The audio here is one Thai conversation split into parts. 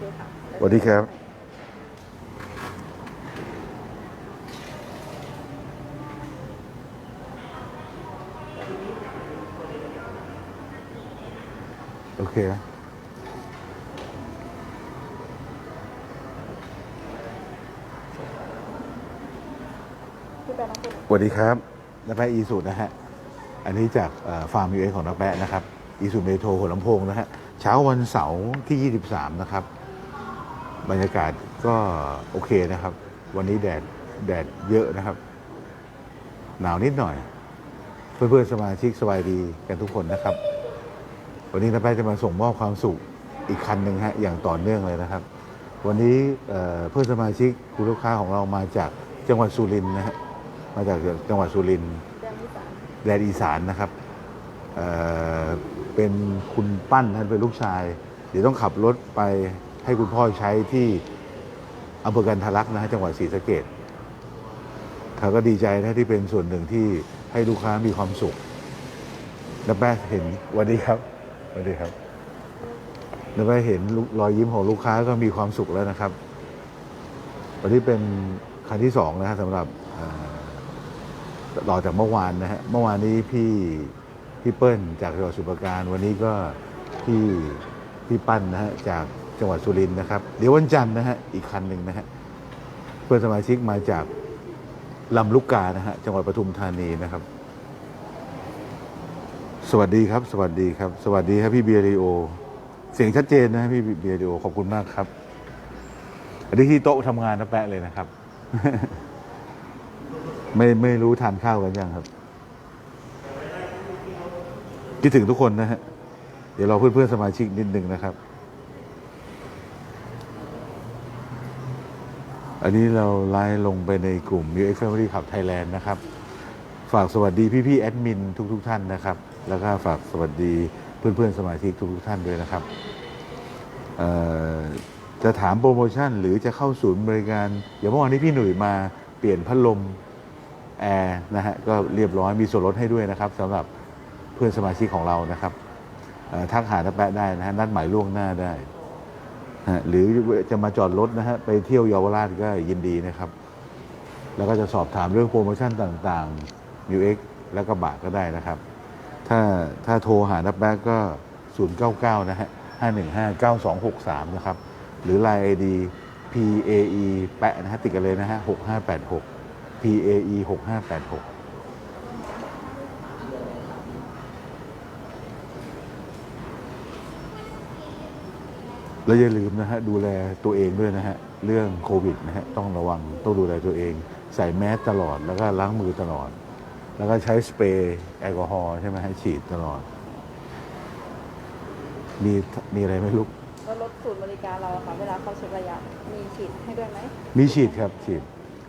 เคค่ะสวัสดีครับ โอเคนะพี่แปะน้องคุณสวัสดีครับนักแปะอีสุนะฮะ อันนี้จากฟาร์มยูเอของนักแปะนะครับ อีสุเมโทรหัวลำโพงนะฮะ เช้าวันเสาร์ที่ 23 นะครับ บรรยากาศก็โอเคนะครับ วันนี้แดดแดดเยอะนะครับ หนาวนิดหน่อย เพื่อนๆสมาชิกสบายดีกันทุกคนนะครับ วันนี้นักแปะจะมาส่งมอบความสุขอีกคันหนึ่งฮะอย่างต่อเนื่องเลยนะครับ วันนี้เพื่อนสมาชิกคุณลูกค้าของเรามาจากจังหวัดสุรินทร์นะฮะมาจากจังหวัดสุรินทร์แดนอีสานแดนอีสานนะครับเเป็นคุณปั้นท่านเป็นลูกชาย เดี๋ยวต้องขับรถไป ให้คุณพ่อใช้ที่อำเภอกันทะลักนะฮะจังหวัดศรีสะเกดเขาก็ดีใจนะที่เป็นส่วนหนึ่งที่ให้ลูกค้ามีความสุขแล้วแม่เห็นวันนี้ครับสวัสดีครับแล้วแม่เห็นรอยยิ้มของลูกค้าก็มีความสุขแล้วนะครับ วันนี้เป็นครั้งที่สองนะฮะสำหรับเอ่อต่อจากเมื่อวานนะฮะเมื่อวานนี้พี่พี่เปิ้ลจากจังหวัดสุพรรณการ วันนี้ก็พี่พี่ปั้นนะฮะจาก จังหวัดสุรินทร์นะครับ เดี๋ยววันจันทร์นะฮะอีกคันหนึ่งนะฮะเพื่อนสมาชิกมาจากลำลูกกานะฮะจังหวัดปทุมธานีนะครับ สวัสดีครับ สวัสดีครับ สวัสดีครับพี่เบียริโอ เสียงชัดเจนนะฮะพี่เบียริโอขอบคุณมากครับ อันนี้ที่โต๊ะทำงานนะแปะเลยนะครับ ไม่ไม่รู้ทานข้าวกันยังครับคิดถึงทุกคนนะฮะ เดี๋ยวเราเพื่อนๆสมาชิกนิดนึงนะครับ อันนี้เราไลน์ลงไปในกลุ่ม UX Family Club Thailand นะครับ ฝากสวัสดีพี่ๆแอดมินทุกๆทท่านนะครับ แล้วก็ฝากสวัสดีเพื่อนๆสมาชิกทุกๆท่านด้วยนะครับ จะถามโปรโมชั่นหรือจะเข้าศูนย์บริการ อย่างเมื่อวานนี้พี่หนุ่ยมาเปลี่ยนพัดลมแอร์นะฮะก็เรียบร้อยมีส่วนลดให้ด้วยนะครับสำหรับเพื่อนสมาชิกของเรานะครับทักหาทักแปะได้นะฮะนัดหมายล่วงหน้าได้ หรือจะมาจอดรถนะฮะไปเที่ยวเยาวราชก็ยินดีนะครับ แล้วก็จะสอบถามเรื่องโปรโมชั่นต่างๆ New X แล้วก็บาทก็ได้นะครับ ถ้าถ้าโทรหานับแบกก็ 099 นะฮะ 515 9263 นะครับ หรือ Line ID PAE แปะนะฮะติดกันเลยนะฮะ 6586 PAE 6586 แล้วอย่าลืมนะฮะดูแลตัวเองด้วยนะฮะเรื่องโควิดนะฮะต้องระวังต้องดูแลตัวเอง ใส่แมสตลอดแล้วก็ล้างมือตลอด แล้วก็ใช้สเปรย์แอลกอฮอล์ใช่ไหมให้ฉีดตลอด มีมีอะไรไหมลูกแล้วรถศูนย์บริการเราอะค่ะเวลาเขาเช็คระยะ มีฉีดให้ด้วยไหมมีฉีดครับฉีด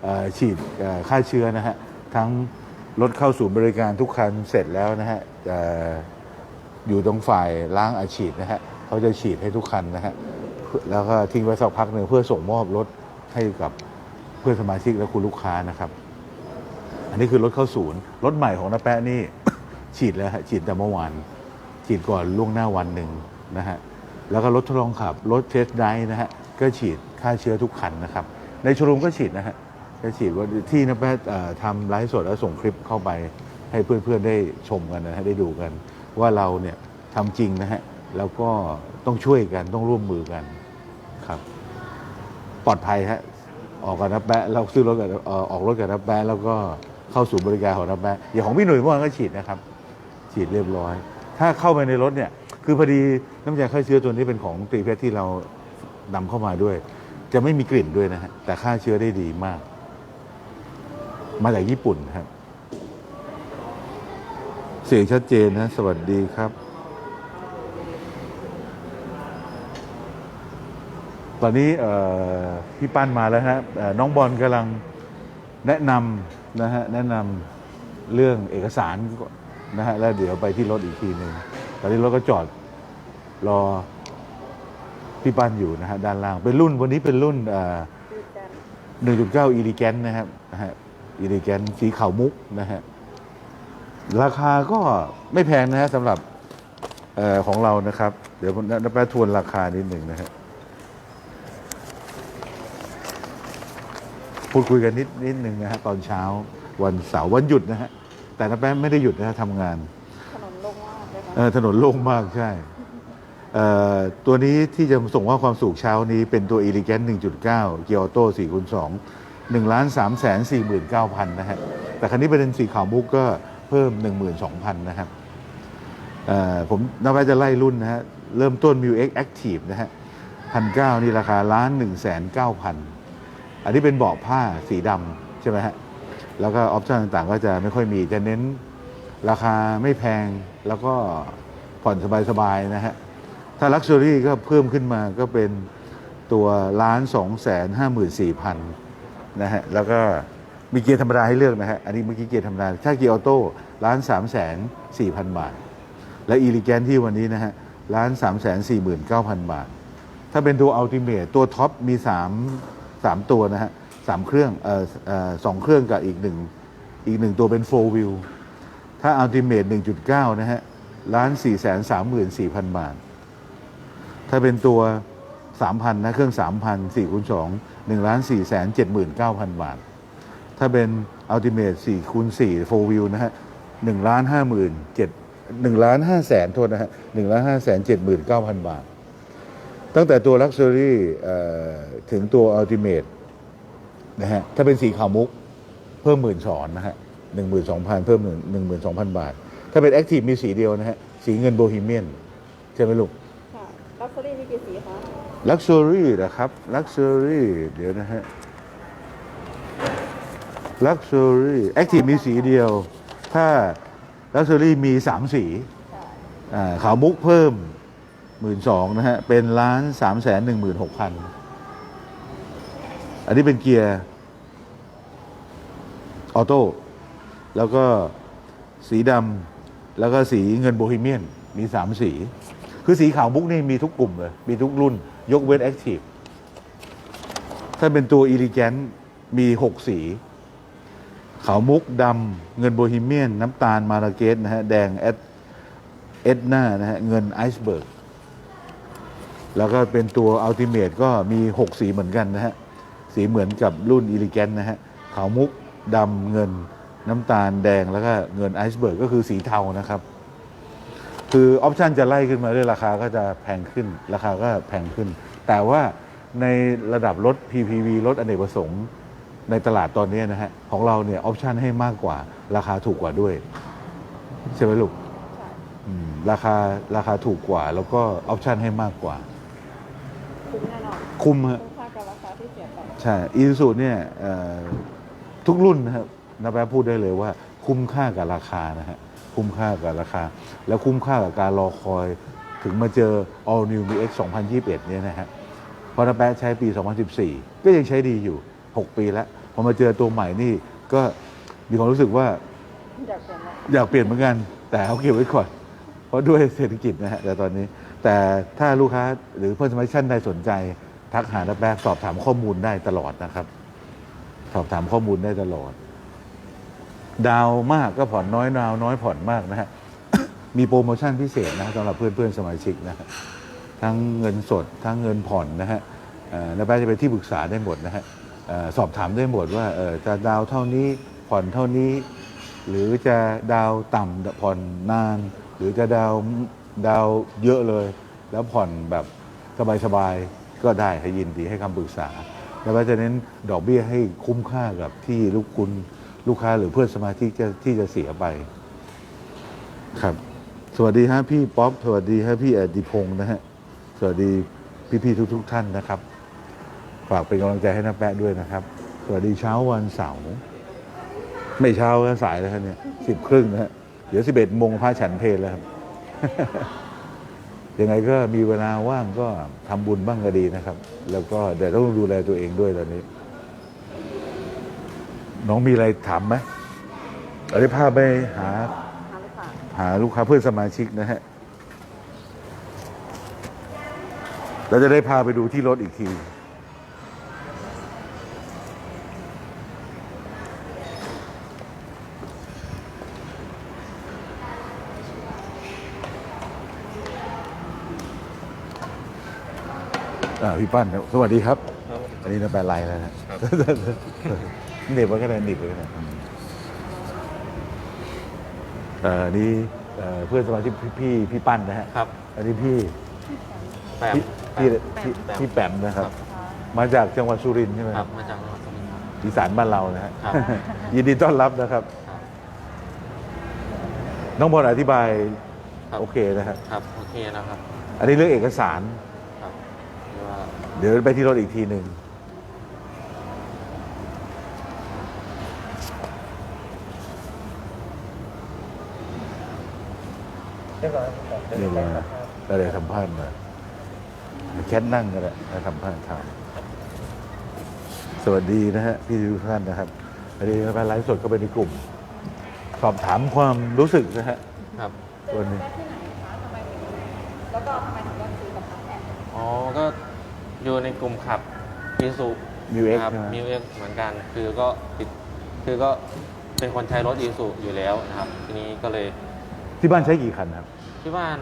เอ่อฉีดเอ่อฆ่าเชื้อนะฮะทั้งรถเข้าศูนย์บริการทุกคันเสร็จแล้วนะฮะเอ่ออยู่ตรงฝ่ายล้างอาฉีดนะฮะ เขาจะฉีดให้ทุกคันนะฮะแล้วก็ทิ้งไว้สักพักหนึ่งเพื่อส่งมอบรถให้กับเพื่อนสมาชิกและคุณลูกค้านะครับ อันนี้คือรถเข้าศูนย์รถใหม่ของน้าแปะนี่ ฉีดแล้วฮะฉีดแต่เมื่อวานฉีดก่อนล่วงหน้าวันหนึ่งนะฮะแล้วก็รถทดลองขับรถเทสไดนะฮะก็ฉีดฆ่าเชื้อทุกคันนะครับ ในชว์รูมก็ฉีดนะฮะก็ฉีดว่าที่นะแปะทำไลฟ์สดแล้วส่งคลิปเข้าไปให้เพื่อนๆได้ชมกันนะฮะได้ดูกัน ว่าเราเนี่ยทำจริงนะฮะ แล้วก็ต้องช่วยกันต้องร่วมมือกันครับ ปลอดภัยฮะออกกับนับแปะเราซื้อรถกับออกรถกับนับแปะแล้วก็เข้าสู่บริการของนับแปะอย่างของพี่หนุ่ยเมื่อวานก็ฉีดนะครับ ฉีดเรียบร้อย ถ้าเข้าไปในรถเนี่ย คือพอดีน้ำยาฆ่าเชื้อตัวนี้เป็นของตรีเพชรที่เรานำเข้ามาด้วย จะไม่มีกลิ่นด้วยนะฮะแต่ฆ่าเชื้อได้ดีมาก มาจากญี่ปุ่นครับเสียงชัดเจนนะ สวัสดีครับ ตอนนี้พี่ปั้นมาแล้วฮะน้องบอลกำลังแนะนำนะฮะแนะนำเรื่องเอกสารนะฮะแล้วเดี๋ยวไปที่รถอีกทีหนึ่งตอนนี้รถก็จอดรอพี่ปั้นอยู่นะฮะด้านล่างเป็นรุ่นวันนี้เป็นรุ่นเอ่อฉีดกัน1.9อีลิแกนนะครับนะฮะอีลิแกนสีขาวมุกนะฮะราคาก็ไม่แพงนะฮะสำหรับออของเรานะครับ เดี๋ยวผมจะไปทวนราคานิดหนึ่งนะฮะ พูดคุยกันนิดนิดนึงนะฮะตอนเช้าวันเสาร์วันหยุดนะฮะแต่น้าแป๊ะไม่ได้หยุดนะฮะทำงานถนนโล่งมากเลยค่ะเออถนนโล่งมากใช่เอ่อตัวนี้ที่จะส่งว่าความสูงเช้านี้เป็นตัว e l e g a n t 1.9 เกียร์ออโต้4คูณ2 1ล้าน3แสน49,000นะฮะแต่คันนี้เป็นสีขาวมุกก็เพิ่ม 12,000นะครับเอ่อผมนับว่าจะไล่รุ่นนะฮะเริ่มต้น m ิ X Active นะฮะพันเก้านี่ราคาล้าน1 9 0 0 0 อันนี้เป็นเบาะผ้าสีดำใช่ไหมฮะแล้วก็ออปชั่นต่างๆ ก็จะไม่ค่อยมีจะเน้นราคาไม่แพงแล้วก็ผ่อนสบายๆนะฮะถ้าลักชัวรี่ก็เพิ่มขึ้นมาก็เป็นตัวล้านสองแสนห้าหมื่นสี่พันนะฮะแล้วก็มีเกียร์ธรรมดาให้เลือกนะฮะอันนี้เมื่อกี้เกียร์ธรรมดาถ้าเกียร์ออโต้ล้านสามแสนสี่พันบาท และอีลิแกนที่วันนี้นะฮะล้านสามแสนสี่หมื่นเก้าพันบาท ถ้าเป็นตัวอัลติเม e ตัวท็อปมีสาม สามตัวนะฮะสามเครื่องเอ่อสองเครื่องกับอีกหนึ่งอีกหนึ่งตัวเป็นโฟวิลถ้าอัลติเม e หนึ่งจุดเก้านะฮะล้านสี่แสนสามหมื่นสี่พันบาท ถ้าเป็นตัวสามพันนะ เครื่องสามพันสี่คูณสองหนึ่งล้านสี่แสนเจ็ดหมื่นเก้าพันบาท ถ้าเป็นอัลติเม e สี่คูณสี่โฟวิลนะฮะหนึ่งล้านห้าหมื่นเจ็ดหนึ่งล้านห้าแสนโทษนะฮะหนึ่งล้านห้าแสนเจ็ดหมื่นเก้าพันบาท ตั้งแต่ตัว Luxury เอ่อถึงตัว Ultimate นะฮะถ้าเป็นสีขาวมุก เพิ่มหมื่นสอนนะฮะหนึ่งหมื่นสองพันเพิ่มหนึ่งหนึ่งหมื่นสองพันบาท ถ้าเป็น Active มีสีเดียวนะฮะ สีเงินโบฮีเมียน ใช่ไหมลูก ค่ะลักซ์รี่มีกี่สีคะ Luxury นะครับ Luxury เดี๋ยวนะฮะ Luxury Active มีสีเดียว ถ้า Luxury มีสามสีใช่อ่าขาวมุกเพิ่ม หมื่นสองนะฮะ เป็นล้านสามแสนหนึ่งหมื่นหกพันอันนี้เป็นเกียร์ ออโต้ แล้วก็สีดำแล้วก็สีเงินโบฮีเมียน มีสามสี คือสีขาวมุกนี่มีทุกกลุ่มเลย มีทุกรุ่น ยกเว้นแอคทีฟถ้าเป็นตัวอีลิแกนมีหกสีขาวมุกดำเงินโบฮีเมียน น้ำตาลมาราเกสนะฮะ แดงแอดเอ็ดหน้านะฮะ เงินไอซ์เบิร์ก แล้วก็เป็นตัวอัลติเม e ก็มี 6 สีเหมือนกันนะฮะ สีเหมือนกับรุ่นอีลิแกนนะฮะ ขาวมุกดำเงินน้ำตาลแดงแล้วก็เงินไอซ์เบิร์กก็คือสีเทานะครับ คือออปชันจะไล่ขึ้นมาเรื่อยราคาก็จะแพงขึ้น ราคาก็แพงขึ้น แต่ว่าในระดับรถ PPV รถอเนกประสงค์ในตลาดตอนนี้นะฮะ ของเราเนี่ยออปชันให้มากกว่า ราคาถูกกว่าด้วย ใช่ไหมลูกใช่อืมราคาราคาถูกกว่า แล้วก็ออปชันให้มากกว่าคุ้มแน่นอน คุ้มฮะคุ้มค่ากับราคาที่เสียไปใช่อีซูเนี่ยเอ่อทุกรุ่นนะครับนาแปะพูดได้เลยว่า คุ้มค่ากับราคานะฮะคุ้มค่ากับราคา แล้วคุ้มค่ากับการรอคอยถึงมาเจอ All New MX 2021 เนี่ยนะฮะเพราะนาแปะใช้ปี 2014 ก็ยังใช้ดีอยู่ 6 ปีแล้วพอมาเจอตัวใหม่นี่ก็มีความรู้สึกว่าอยากเปลี่ยนอยากเปลี่ยนเหมือนกัน แต่เขาเก็บไว้ก่อน เพราะด้วยเศรษฐกิจนะฮะแต่ตอนนี้ แต่ถ้าลูกค้าหรือเพื่อนสมาชิกท่านใดสนใจ ทักหานักแบกสอบถามข้อมูลได้ตลอดนะครับ สอบถามข้อมูลได้ตลอด ดาวมากก็ผ่อนน้อยดาวน้อยผ่อนมากนะฮะมีโปรโมชั่นพิเศษนะสำหรับเพื่อนเพื่อนๆสมาชิกนะทั้งเงินสด ทั้งเงินผ่อนนะฮะนักแบกจะเป็นที่ปรึกษาได้หมดนะฮะสอบถามได้หมดว่าเออจะดาวเท่านี้ผ่อนเท่านี้ หรือจะดาวต่ำผ่อนนาน หรือจะดาวดาวเยอะเลย แล้วผ่อนแบบสบายๆ ก็ได้ให้ยินดีให้คำปรึกษา แล้วก็จะเน้นดอกเบี้ยให้คุ้มค่ากับที่ลูกคุณลูกค้าหรือเพื่อนสมาชิกจะที่จะเสียไป ครับ สวัสดีฮะพี่ป๊อปสวัสดีฮะพี่อดิพงศ์นะฮะสวัสดีพี่ๆทุก ๆท่านนะครับ ฝากเป็นกำลังใจให้น้าแปะด้วยนะครับ สวัสดีเช้าวันเสาร์ไม่เช้าก็สายแล้วครับเนี่ยสิบครึ่งนะฮะเดี๋ยวสิบเอ็ดโมงพระฉันเพลแล้วครับ ยังไงก็มีเวลาว่างก็ทำบุญบ้างก็ดีนะครับ แล้วก็เดี๋ยวต้องดูแลตัวเองด้วยตอนนี้ น้องมีอะไรถามไหมเอาได้พาไปหา หาลูกค้าเพื่อนสมาชิกนะฮะเราจะได้พาไปดูที่รถอีกที อ่าพี่ปั้นครับสวัสดีครับครับอันนี้น้ำแปลไลแล้วนะครับหนีบไว้ก็ได้หนีบไว้ก็ได้อืมเอ่อนี่เอ่อเพื่อนสมาชิกพี่พี่พี่ปั้นนะฮะครับ อันนี้พี่แปม พี่พี่พี่พี่แปมนะครับครับ มาจากจังหวัดสุรินทร์ใช่ไหมครับมาจากจังหวัดสุรินทร์ครับ อีสานบ้านเรานะฮะครับ ยินดีต้อนรับนะครับครับน้องบอลอธิบายครับโอเคนะครับครับ โอเคนะครับ อันนี้เรื่องเอกสารครับหรือว่า เดี๋ยวไปที่รถอีกทีหนึ่งนี่เลยเราเลยสัมภาษณ์มาแคทนั่งกันแหละแล้วสัมภาษณ์ถามสวัสดีนะฮะพี่ทุกท่านนะครับอันนี้มาไลฟ์สดก็ไปในกลุ่ม สอบถามความรู้สึกนะฮะครับวันนี้ได้ที่ไหนคะทำไมถึงแล้วก็ทำไมถึงเลือกซื้อกับทางแอป อ๋อก็ อยู่ในกลุ่มขับมิสุมิวเอ็กครับใช่ไหม มิวเอ็กเหมือนกัน คือก็ติดคือก็เป็นคนใช้รถอีสุอยู่แล้วนะครับ ทีนี้ก็เลยที่บ้านใช้กี่คันครับ ที่บ้าน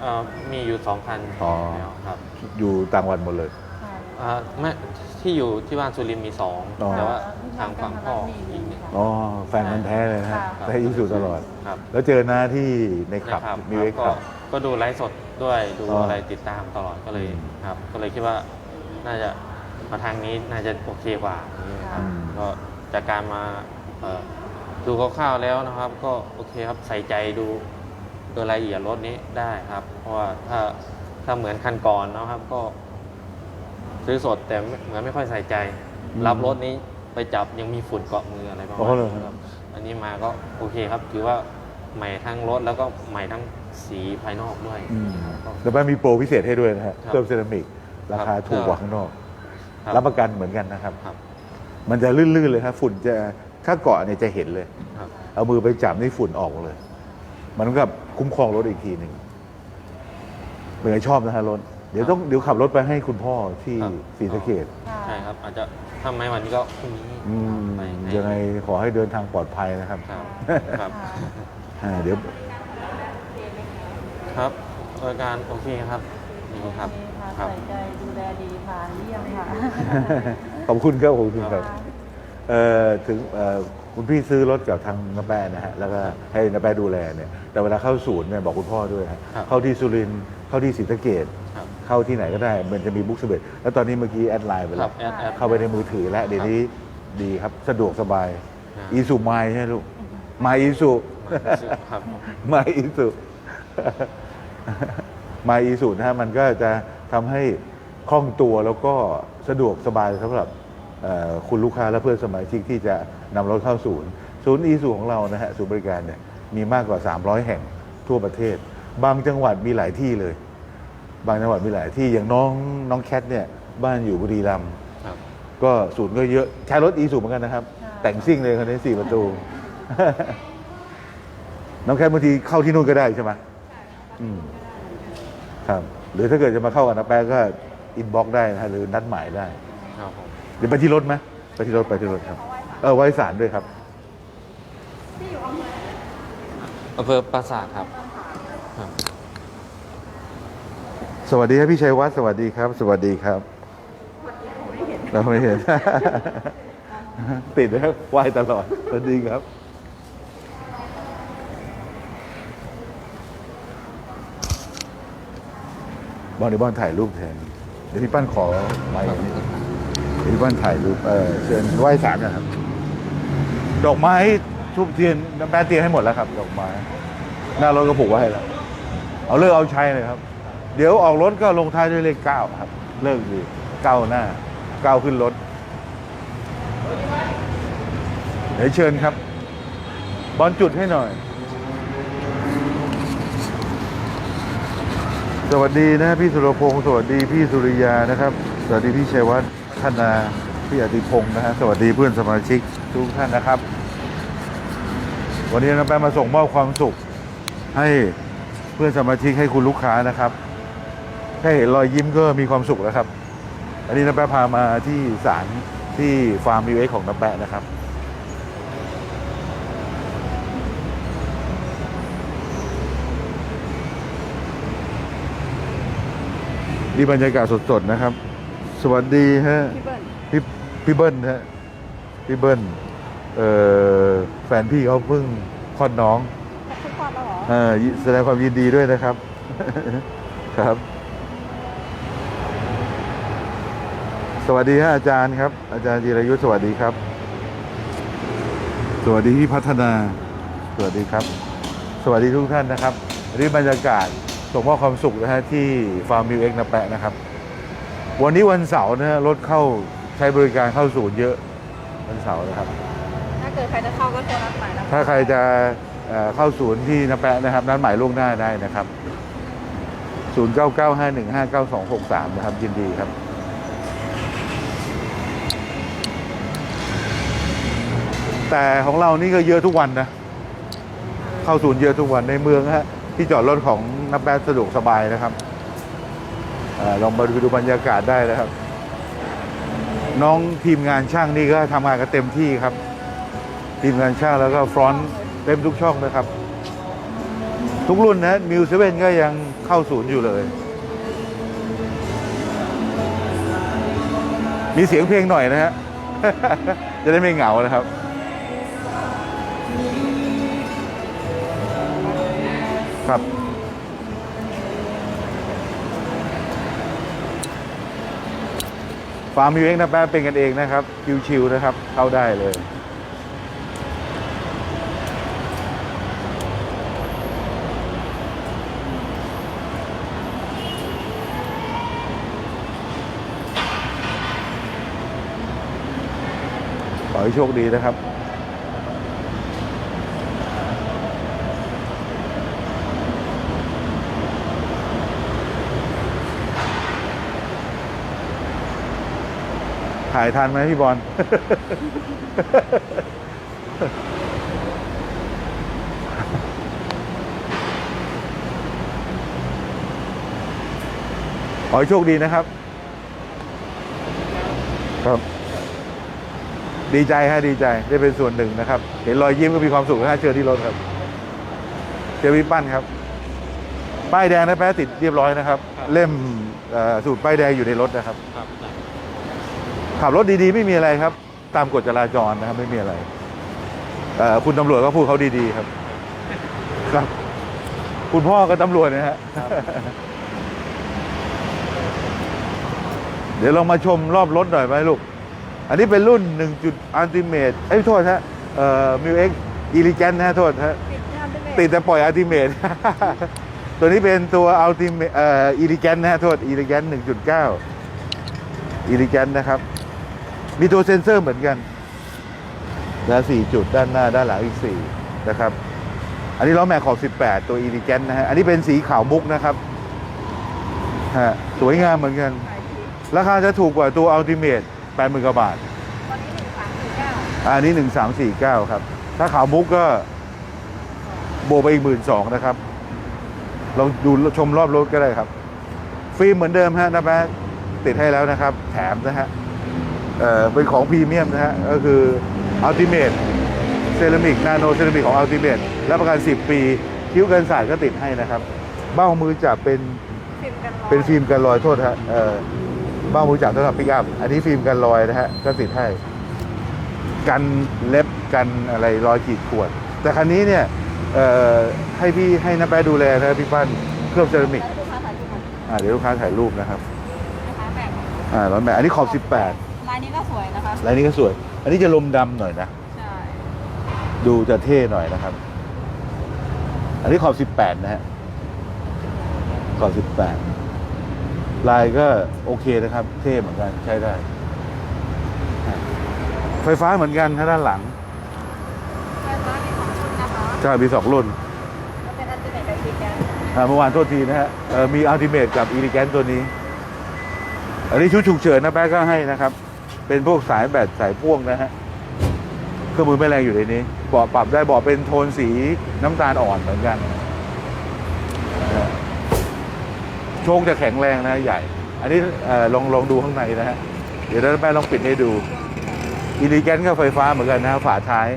เอ่อมีอยู่สองคันอ๋อ แล้วครับอยู่ต่างวันหมดเลย ใช่ อ่าไม่ที่อยู่ที่บ้านสุรินทร์มีสองอ๋อ แต่ว่าทางฝั่งพ่ออีกหนึ่งอ๋อแฟนมันธุ์แท้เลยนะฮะค่ะ ใช้อีสุตลอด ครับแล้วเจอหน้าที่ในขับนะครับมิวเอ็กก็ขับก็ดูไลฟ์สด ด้วยดูอ๋ออ อะไรติดตามตลอดก็เลยอืมครับ ก็เลยคิดว่าน่าจะมาทางนี้น่าจะโอเคกว่านี้ครับอืมก็จากการมาเอ่อดูคร่าวๆแล้วนะครับ ก็โอเคครับใส่ใจดูดูรายละเอียดรถนี้ได้ครับ เพราะว่าถ้าถ้าเหมือนคันก่อนนะครับก็ ซื้อสดแต่ไม่เหมือนไม่ค่อยใส่ใจรับรถนี้ไปจับยังมีฝุ่นเกาะมืออะไรประอ๋มาอณเหรอนี้คครัรับบอันนี้มาก็โอเคครับ ถือว่าใหม่ทั้งรถแล้วก็ใหม่ทั้ง สีภายนอกด้วยอืมครับก็แล้วแม่มีโปรพิเศษให้ด้วยนะฮะครับเครื่องเซรามิก ราคาครับถูกกว่าข้างนอก ครับรับประกันเหมือนกันนะครับ ครับ มันจะลื่นๆเลยครับฝุ่นจะถ้าเกาะเนี่ยจะเห็นเลย ครับ เอามือไปจับนี่ฝุ่นออกเลย มันก็คุ้มครองรถอีกทีหนึ่งเหมือนชอบนะฮะรถ เดี๋ยวต้องเดี๋ยวขับรถไปให้คุณพ่อที่ครับ ศรีสะเกดใช่ครับ อาจจะทำไมวันนี้ก็พรุ่งนี้อืมไปให้ยังไงขอให้เดินทางปลอดภัยนะครับครับ ครับ อ่าเดี๋ยว ครับบริการโอเคครับดีครับครัใส่บ ใจดูแลดีผ่านเยี่ยมค่ะขอบคุณครับขอบคุณคครัรับบเอ่อถึงเอ่อคุณพี่ซื้อรถกับทางน้าแปะนะฮะแล้วก็ให้น้าแปะดูแลเนี่ยแต่เวลาเข้าศูนย์เนี่ยบอกคุณพ่อด้วยฮะครับเข้าที่สุรินทร์เข้าที่ศรีสะเกดครับ เข้าที่ไหนก็ได้ มันจะมีบุ๊กสเบดแล้วตอนนี้เมื่อกี้แอดไลน์ไปคแล้รัวบแอดแอด เข้าไปในมือถือแล้วเดี๋ยวนี้ดีครับสะดวกสบายครับ อีสุไมใช่ไหมลูกไมอีสุ ครับ ไมอีสุ ไมอีสุนะฮะมันก็จะทำให้คล่องตัวแล้วก็สะดวกสบายสำหรับเอ่อคุณลูกค้าและเพื่อนสมาชิกที่จะนำรถเข้าศูนย์ ศูนย์อีสุของเรานะฮะศูนย์บริการเนี่ยมีมากกว่า 300 แห่งทั่วประเทศ บางจังหวัดมีหลายที่เลย บางจังหวัดมีหลายที่อย่างน้องน้องแคทเนี่ยบ้านอยู่บุรีรัมย์ครับก็ศูนย์ก็เยอะใช้รถอีสูเหมือนกันนะครับค่ะแต่งซิ่งเลยคันนี้สี่ประตู น้องแคทบางทีเข้าที่นู่นก็ได้ใช่ไหม อืมครับ หรือถ้าเกิดจะมาเข้ากับน้าแป๊ะก็อินบ็อกได้นะฮะหรือนัดหมายได้ ครับผมเดี๋ยวไปที่รถไหมไปที่รถไปที่รถครับ เออไว้สารด้วยครับ อำเภอปราสาทครับครับสวัสดีครับพี่ชัยวัฒน์สวัสดีครับ สวัสดีครับ เราไม่เห็น ติดนะครับไหวตลอดสวัสดีครับ บอลเดี๋ยวบอลถ่ายรูปแทนเดี๋ยวพี่ปั้นขอไม้นิดนึงเดี๋ยวพี่ปั้นถ่ายรูปเออเชิญไหว้ศาลนะครับ ดอกไม้ทุบเทียนแป๊ะเตียนให้หมดแล้วครับ ดอกไม้หน้ารถก็ผูกไว้ให้แล้วเอาเลิกเอาใช้เลยครับ เดี๋ยวออกรถก็ลงท้ายด้วยเลขเก้าครับ เลิกดีเก้าหน้าเก้าขึ้นรถเดี๋ยวเชิญครับ บอลจุดให้หน่อย สวัสดีนะพี่สุรพงศ์สวัสดีพี่สุริยานะครับ สวัสดีพี่ชัยวัฒน์ธนาพี่อติพงศ์นะฮะสวัสดีเพื่อนสมาชิกทุกท่านนะครับ วันนี้เราไปมาส่งมอบความสุข ให้เพื่อนสมาชิกให้คุณลูกค้านะครับแค่เห็นรอยยิ้มก็มีความสุขแล้วครับ อันนี้น้าแปะพามาที่ศาลที่ฟาร์มวิเอ็กของน้าแปะนะครับ นี่บรรยากาศสดๆนะครับ สวัสดีฮะพี่เบิ้ลพี่พี่เบิ้ลฮะพี่เบิ้ลเอ่อแฟนพี่เขาเพิ่งคลอดน้องขอบคุณความแล้วเหรอเอ่อแสดงความยินดีด้วยนะครับ ครับ สวัสดีฮะอาจารย์ครับ อาจารย์จิรายุทธสวัสดีครับ สวัสดีที่พัฒนา สวัสดีครับ สวัสดีทุกท่านนะครับอันนี้บรรยากาศ ส่งมอบความสุขนะฮะที่ฟาร์มมิวเอ็กนาแปะนะครับ วันนี้วันเสาร์นะฮะรถเข้าใช้บริการเข้าศูนย์เยอะวันเสาร์นะครับ ถ้าเกิดใครจะเข้าก็โทรนัดหมายนะคะถ้าใครจะเอ่อเข้าศูนย์ที่นาแปะนะครับนัดหมายล่วงหน้าได้นะครับ 0 9 9 5 1 5 9 2 6 3 นะครับ ยินดีครับ แต่ของเรานี่ก็เยอะทุกวันนะ เข้าศูนย์เยอะทุกวันในเมืองฮะ ที่จอดรถของนับแปะสะดวกสบายนะครับอาลองมาดูดูบรรยากาศได้นะครับ น้องทีมงานช่างนี่ก็ทำงานกันเต็มที่ครับ ทีมงานช่างแล้วก็ฟรอนต์เต็มทุกช่องนะครับ ทุกรุ่นนะมิวเซเว่นก็ยังเข้าศูนย์อยู่เลย มีเสียงเพลงหน่อยนะฮะจะได้ไม่เหงานะครับาร์มมิวเองนะแป๊บเป็นกันเองนะครับชิวๆนะครับ เข้าได้เลยขอให้โชคดีนะครับ ถ่ายทันไหมพี่บอลขอให้โชคดีนะครับ ครับ ดีใจฮะดีใจได้เป็นส่วนหนึ่งนะครับ เห็นรอยยิ้มก็มีความสุขนะฮะเชิญที่รถครับเจอพี่ปั้นครับ ป้ายแดงนะแป๊ะติดเรียบร้อยนะครับ เล่มเอ่อสูตรป้ายแดงอยู่ในรถนะครับครับ ขับรถดีๆ ไม่มีอะไรครับ ตามกฎจราจรนะครับไม่มีอะไรเอ่อคุณตำรวจก็พูดเขาดีๆครับ ครับ คุณพ่อก็ตำรวจนะฮะเดี๋ยวลองมาชมรอบรถหน่อยไหมลูก อันนี้เป็นรุ่น 1 จุดอันติเมตเอ้ยโทษฮะเอ่อมิวเอ็กอีลิแกนนะฮะโทษฮะปิดงานได้ไหมติดแต่ปล่อยอัลติเมทตัวนี้เป็นตัวอัลติเมทเอ่ออีลิแกนนะฮะโทษอีลิแกนหนึ่งจุดเก้าอีลิแกนนะครับ มีตัวเซ็นเซอร์เหมือนกันนะสี่จุดด้านหน้าด้านหลังอีกสี่นะครับ อันนี้ล้อแม็กขอบ 18 ตัวอีลิแกนนะฮะ อันนี้เป็นสีขาวมุกนะครับฮะสวยงามเหมือนกัน ราคาจะถูกกว่าตัวอัลติเมทแปดหมื่นกว่าบาท อันนี้หนึ่งสามสี่เก้าครับ ถ้าขาวมุกก็โบไปอีกหมื่นสองนะครับ ลองดูชมรอบรถก็ได้ครับ ฟิล์มเหมือนเดิมฮะนะแป๊ะติดให้แล้วนะครับ แถมนะฮะ เอ่อเป็นของพรีเมียมนะฮะ ก็คืออัลติเม e เซรามิกนาโนเซรามิกของอัลติเม e และประกัน 10 ปี คิ้วกันสาดก็ติดให้นะครับ เบ้ามือจับเป็นฟิล์มกันร้อยเป็นฟิล์มกันรอยโทษฮะเอ่อเบ้ามือจับสำหรับปิกอัพอันนี้ฟิล์มกันรอยนะฮะ ก็ติดให้ กันเล็บกันอะไรรอยขีดข่วน แต่คันนี้เนี่ยเอ่อให้พี่ให้น้าแป๊ะดูแลนะพี่ปั้นเคลือบเซรามิกแล้วลูกค้าถ่ายรูปมาอ่าเดี๋ยวลูกค้าถ่ายรูปนะครับนะคะแบบอ่าร้อนแบบอันนี้ขอบ ลายนี้ก็สวยนะคะ18ลายนี้ก็สวย อันนี้จะลมดำหน่อยนะ ใช่ ดูจะเท่หน่อยนะครับ อันนี้ขอบ 18 นะฮะ ขอบ 18 ลายก็โอเคนะครับ เท่เหมือนกันใช้ได้ ไฟฟ้าเหมือนกันถ้าด้านหลัง ไฟฟ้ามีสองชุดนะคะใช่มีสองรุ่นก็เป็นอันเจเนตกับฟิล์มกันอ่าเมื่อวานโทษทีนะฮะเอ่อมีอัลติเม e กับอีลิแกนตัวนี้ อันนี้ชุดฉุกเฉินนะแป๊ะก็ให้นะครับ เป็นพวกสายแบตสายพ่วงนะฮะเครื่องมือแม่แรงอยู่ในนี้เบาะปรับได้เบาะเป็นโทนสีน้ำตาลอ่อนเหมือนกันโชคจะแข็งแรงนะใหญ่ อันนี้อลองลองดูข้างในนะฮะเดี๋ยวแม่ลองปิดให้ดูอีลิแกนก็ไฟฟ้าเหมือนกันนะฮะฝาท้าย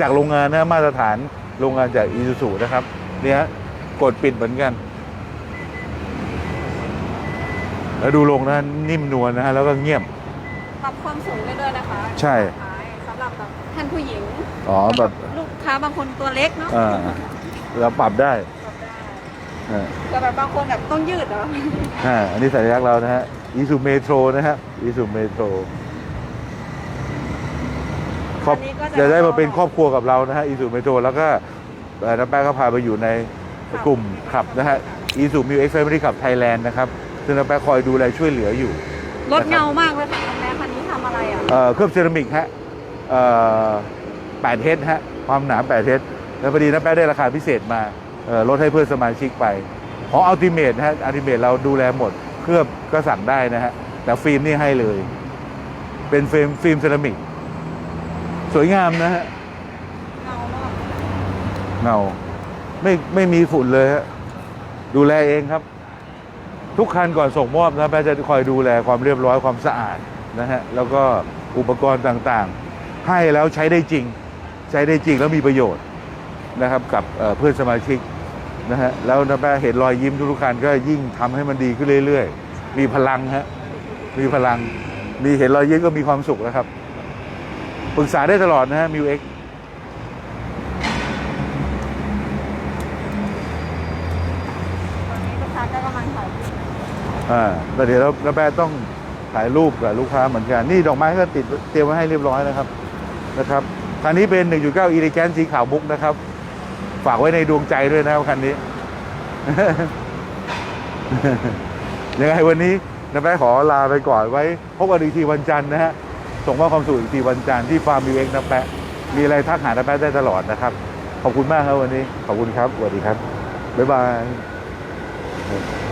จากโรงงานนะมาตรฐานโรงงานจากอีซูซูนะครับเนี่ยกดปิดเหมือนกัน แล้วดูลงนะนิ่มนวลนะฮะแล้วก็เงียบ ปรับความสูงได้ด้วยนะคะใช่สำหรับแบบท่านผู้หญิงอ๋อแบบลูกค้าบางคนตัวเล็กเนาะอ่าเราปรับได้ปรับได้อ่าแต่แบบบางคนแบบต้องยืดเหรออ่าอันนี้สัญลักษณ์เรานะฮะอีซูเมโทรนะฮะอีซูเมโทรครอบอันนี้ก็จะได้มาเป็นครอบครัวกับเรานะฮะอีซูเมโทรแล้วก็เอ่อน้ำแป้งก็พาไปอยู่ในกลุ่มขับนะฮะอีซูมิวเอ็กซ์แฟมิลี่ขับไทยแลนด์นะครับ ซึ่งน้ำแป้งคอยดูแลช่วยเหลืออยู่ รถเงามากเลยค่ะ เคลือบเซรามิกฮะเอ่อ8เทสฮะความหนา8เทสแล้วพอดีนะแป๊ะได้ราคาพิเศษมาลดให้เพื่อนสมาชิกไปของอัลติเมทฮะอัลติเมทเราดูแลหมด เคลือบก็สั่งได้นะฮะ แต่ฟิล์มนี่ให้เลย เป็นฟิล์มฟิล์มเซรามิก สวยงามนะฮะ เงามากเงาไม่ไม่มีฝุ่นเลยฮะ ดูแลเองครับ ทุกคันก่อนส่งมอบนะแป๊ะจะคอยดูแลความเรียบร้อยความสะอาด นะฮะแล้วก็อุปกรณ์ต่างๆ ให้แล้วใช้ได้จริง ใช้ได้จริงแล้วมีประโยชน์นะครับกับเอ่อเพื่อนสมาชิกนะฮะแล้วนะแป๊ะเห็นรอยยิ้มทุกๆคันก็ยิ่งทำให้มันดีขึ้นเรื่อยๆ มีพลังฮะมีพลังมีเห็นรอยยิ้มก็มีความสุขแล้วครับปรึกษาได้ตลอดนะฮะมิวเอ็กตอนนี้ลูกค้าก็กำลังถ่ายรูปอ่าแล้วเดี๋ยวเราเราแปต้อง ถ่ายรูปกับลูกค้าเหมือนกัน นี่ดอกไม้ก็ติดเตรียมไว้ให้เรียบร้อยนะครับนะครับคันนี้เป็น 1.9อีเลแกนสีขาวมุกนะครับ ฝากไว้ในดวงใจด้วยนะครับคันนี้ยังไงวันนี้นะแป๊ะขอลาไปก่อนไว้พบกันอีกทีวันจันทร์นะฮะส่งมอบความสุขอีกทีวันจันทร์ที่ฟาร์มมิวเอ็กนะแป๊ะมีอะไรทักหานะแป๊ะได้ตลอดนะครับ ขอบคุณมากครับวันนี้ ขอบคุณครับสวัสดีครับ บ๊ายบาย